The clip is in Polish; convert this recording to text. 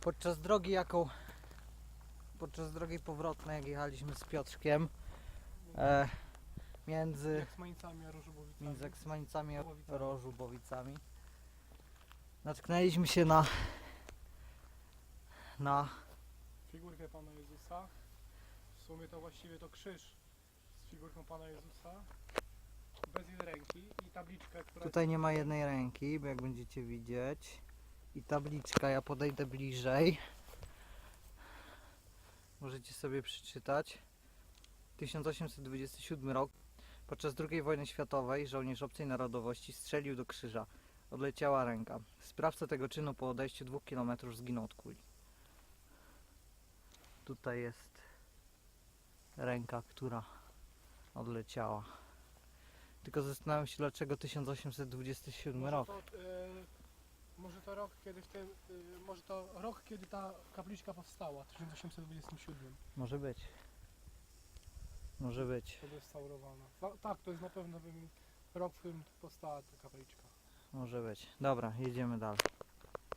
Podczas drogi jaką podczas drogi powrotnej jak jechaliśmy z Piotrkiem e, między Jak z Mańcami a Różubowicami. między Eksmanicami a Rożubowicami. Rożubowicami natknęliśmy się na na Figurkę Pana Jezusa. W sumie to właściwie to krzyż z figurką Pana Jezusa. Bez jednej ręki i tabliczkę, która... tutaj nie ma jednej ręki, bo jak będziecie widzieć i tabliczka, ja podejdę bliżej. Możecie sobie przeczytać. 1827 rok. Podczas II wojny światowej żołnierz obcej narodowości strzelił do krzyża. Odleciała ręka. Sprawca tego czynu po odejściu dwóch kilometrów zginął od kuli. Tutaj jest ręka, która odleciała. Tylko zastanawiam się dlaczego 1827 może rok. To, e, to rok, kiedy w tym... E, może to rok, kiedy ta kapliczka powstała, 1827. Może być. Może być. To restaurowana. No, tak, to jest na pewno rok, w którym powstała ta kapliczka. Może być. Dobra, jedziemy dalej.